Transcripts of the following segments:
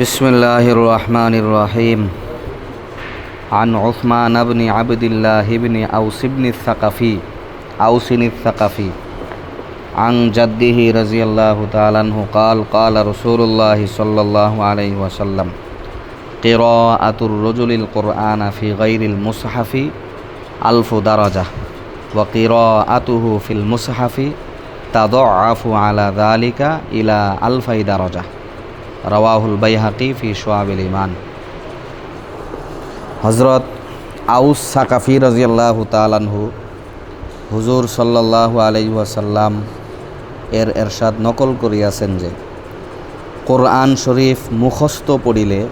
بسم الله الرحمن الرحيم عن عثمان بن عبد الله بن أوس بن الثقفي أوس الثقفي عن جده رضي الله تعالى عنه قال قال رسول الله صلى الله عليه وسلم قراءة الرجل القرآن في غير المصحف ألف درجة وقراءته في المصحف تضعف على ذلك إلى ألف درجة রওয়াহুল বাইহাকি ফি সোয়াবিল ইমান হজরত আউস সাকাফি রাজিয়াল্লাহু তালানহু হুজুর সাল্লাল্লাহু আলাই ওয়াসাল্লাম এর এরশাদ নকল করিয়াছেন যে, কোরআন শরীফ মুখস্থ পড়িলে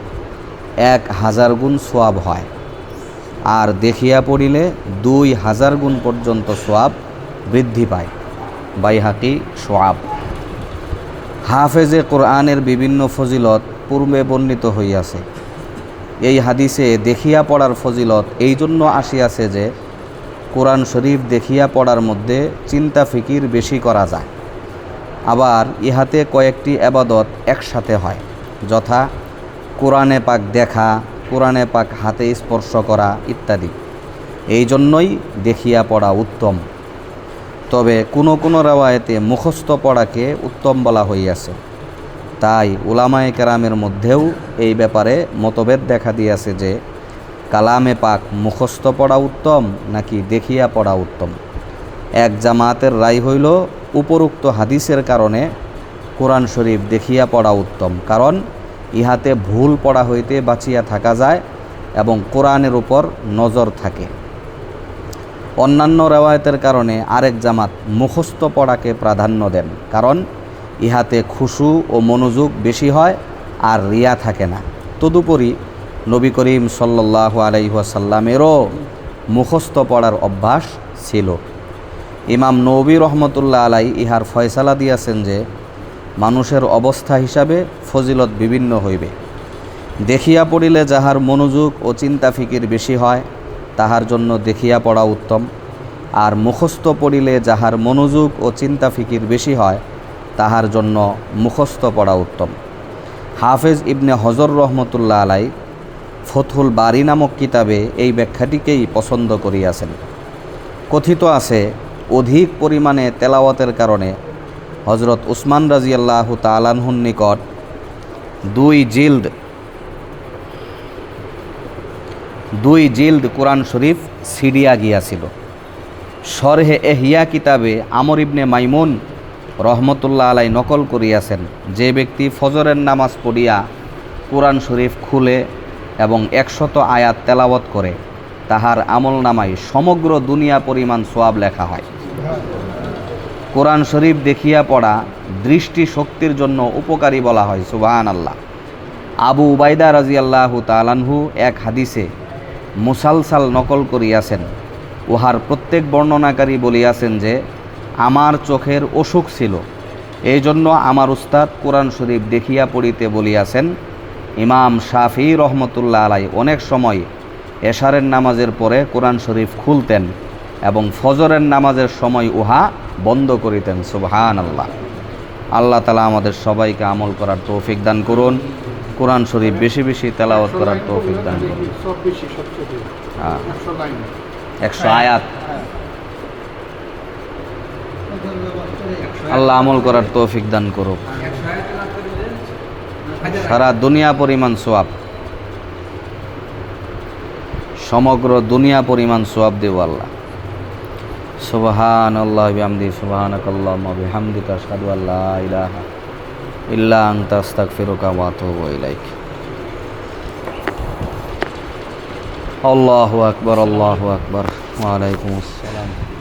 এক হাজার গুণ সোয়াব হয় আর দেখিয়া পড়িলে দুই হাজার গুণ পর্যন্ত সোয়াব বৃদ্ধি পায়। বাইহাকি সোয়াব। হাফেজে কোরআনের বিভিন্ন ফজিলত পূর্বে বর্ণিত হইয়াছে। এই হাদিসে দেখিয়া পড়ার ফজিলত এই জন্য আসিয়াছে যে, কোরআন শরীফ দেখিয়া পড়ার মধ্যে চিন্তা ফিকির বেশি করা যায়। আবার ইহাতে কয়েকটি আবাদত একসাথে হয়, যথা কোরআনে পাক দেখা, কোরআনে পাক হাতে স্পর্শ করা ইত্যাদি। এই জন্যই দেখিয়া পড়া উত্তম। তবে কোনো কোনো রেওয়ায়তে মুখস্থ পড়াকে উত্তম বলা হইয়াছে। তাই উলামায়ে কেরামের মধ্যেও এই ব্যাপারে মতভেদ দেখা দিয়াছে যে, কালামে পাক মুখস্থ পড়া উত্তম নাকি দেখিয়া পড়া উত্তম। এক জামাতের রায় হইল, উপরোক্ত হাদিসের কারণে কোরআন শরীফ দেখিয়া পড়া উত্তম, কারণ ইহাতে ভুল পড়া হইতে বাঁচিয়া থাকা যায় এবং কোরআনের উপর নজর থাকে। অন্যান্য রেওয়ায়তের কারণে আরেক জামাত মুখস্থ পড়াকে প্রাধান্য দেন, কারণ ইহাতে খুশু ও মনোযোগ বেশি হয় আর রিয়া থাকে না। তদুপরি নবী করিম সাল্লাহ আলাইসাল্লামেরও মুখস্থ পড়ার অভ্যাস ছিল। ইমাম নবী রহমতুল্লাহ আলাই ইহার ফয়সালা দিয়াছেন যে, মানুষের অবস্থা হিসাবে ফজিলত বিভিন্ন হইবে। দেখিয়া পড়িলে যাহার মনোযোগ ও চিন্তা ফিকির বেশি হয় তাহার জন্য দেখিয়া পড়া উত্তম। আর মুখস্থ পড়িলে যাহার মনোযোগ ও চিন্তা ফিকির বেশি হয়, তাহার জন্য মুখস্থ পড়া উত্তম। হাফেজ ইবনে হজর রহমতুল্লাহ আলাই ফথুল বারি নামক কিতাবে এই ব্যাখ্যাটিকেই পছন্দ করিয়াছেন। কথিত আছে, অধিক পরিমাণে তেলাওয়াতের কারণে হজরত উসমান রাজিয়াল্লাহ তালানহুর নিকট দুই জিল্দ দুই জিল্দ কোরআন শরীফ সিডিয়া গিয়াছিল। সরহে এহিয়া কিতাবে আমর ইবনে মাইমুন রহমতুল্লাহ আলাই নকল করিয়াছেন, যে ব্যক্তি ফজরের নামাজ পড়িয়া কোরআন শরীফ খুলে এবং একশত আয়াত তেলাওয়াত করে, তাহার আমল নামায় সমগ্র দুনিয়া পরিমাণ সোয়াব লেখা হয়। কোরআন শরীফ দেখিয়া পড়া দৃষ্টি শক্তির জন্য উপকারী বলা হয় সুবাহান আল্লাহ আবু উবাইদা রাজিয়াল্লাহু তালানহু এক হাদিসে মুসালসাল নকল করিয়াছেন। উহার প্রত্যেক বর্ণনাকারী বলিয়াছেন যে, আমার চোখের অসুখ ছিল এই জন্য আমার উস্তাদ কোরআন শরীফ দেখিয়া পড়িতে বলিয়াছেন, ইমাম শাফি রহমতুল্লাহ আলাই অনেক সময় এশারের নামাজের পরে কোরআন শরীফ খুলতেন এবং ফজরের নামাজের সময় উহা বন্ধ করিতেন সুবহান আল্লাহ আল্লাহ তালা আমাদের সবাইকে আমল করার তৌফিক দান করুন। কোরআন শরীফ বেশি বেশি তেলাওয়াত করার তৌফিক দান করুন। হ্যাঁ। একশো আয়াত। আল্লাহ আমল করার তৌফিক দান করুক। সারা দুনিয়া পরিমাণ সোয়াব। সমগ্র দুনিয়া পরিমাণ সোয়াব দেব আল্লাহ। সুবহান আল্লাহ বিহামদি সুবহানাক আল্লাহুম্মা বিহামদিকা আশহাদু আল্লা ইলাহা ইল্লা আনতা আস্তাগফিরুকা ওয়া আতুবু ইলাইক আল্লাহু আকবার আল্লাহু আকবার ওয়া আলাইকুম আসসালাম